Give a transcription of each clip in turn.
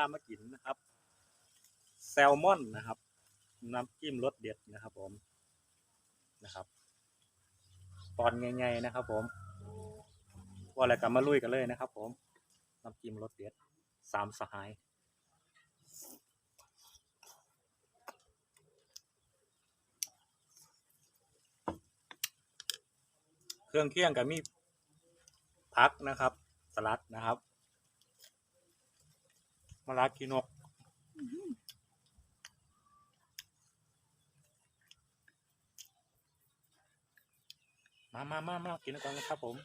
ามากินนะครับ แซลมอนนะครับ น้ำจิ้มรสเด็ดนะครับ ผมนะครับ ตอนใหญ่ๆนะครับ ผมว่าอะไรกันมาลุยกันเลยนะครับ ผมน้ำจิ้มรสเด็ดสามสหายเครื่องเคียงกับมีพักนะครับ สลัดนะครับ มะระกีนกมามามามากินกันนะครับผม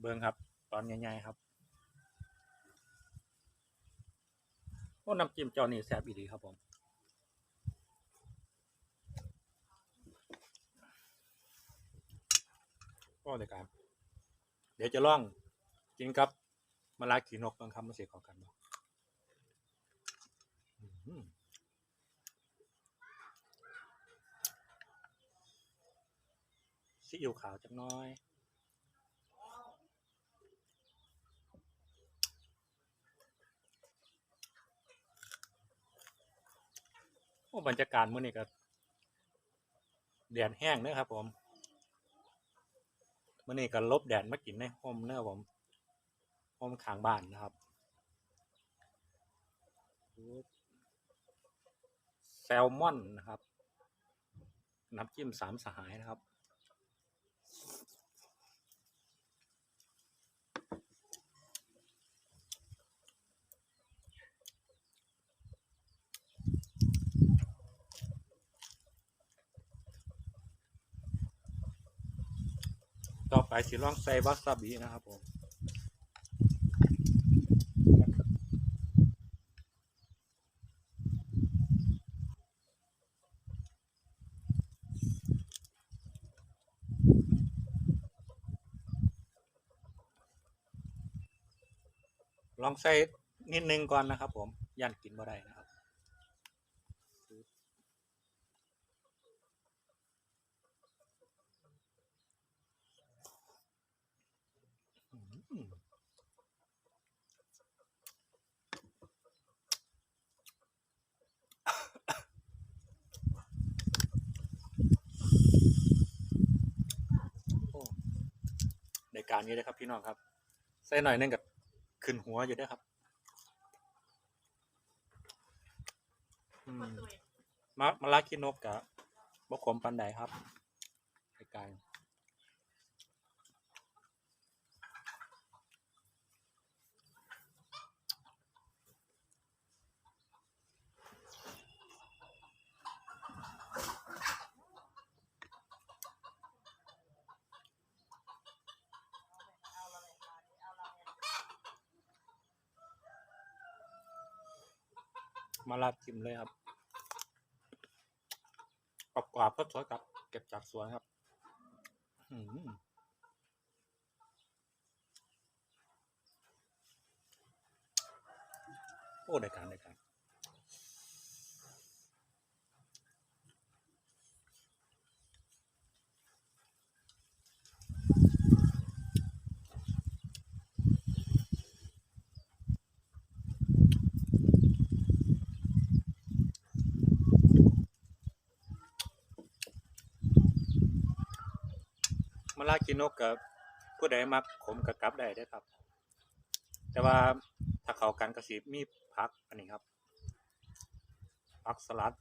เบิ้งครับ ตอนใหญ่ๆครับโอ้น้ำจิ้มเจ้านี่แซ่บอีดีครับผมก็ในการ เดี๋ยวจะล่องกินกับมะระขีนกกันครับมาเสียของกันบ่อื้อหือซีอิ๊วขาวจักน้อยโอ้บรรยากาศมื้อนี้ก็แดดแห้งเด้อครับผม มื่อนี้ก็ลบแดดมากินในห้อมเด้อผมห้อมขางบ้านนะครับแซลมอนนะครับ น้ำจิ้มสามสหายนะครับ ไปสิลองใส่วาซาบินะครับผมลองใส่นิดนึงก่อนนะครับผมย่านกินบ่ได้นะครับ อืมโอ้ ในการนี้นะครับ พี่น้องครับ ใส่หน่อยหนึงกับขึ้นหัวอยู่ด้วยครับอืมมะมะลากินกกับบกขมปันใดครับในการ มาลาดกิมเลยครับกรอบกรอบก็สวยกับ เก็บจากสวนครับอื้อหือโอ้ได้การได้การ มาลากินนกกับผู้ใดมักขมกับกลับได้ได้ครับ แต่ว่าถ้าเขากันกระสีมีพักอันนี้ครับพักสลัด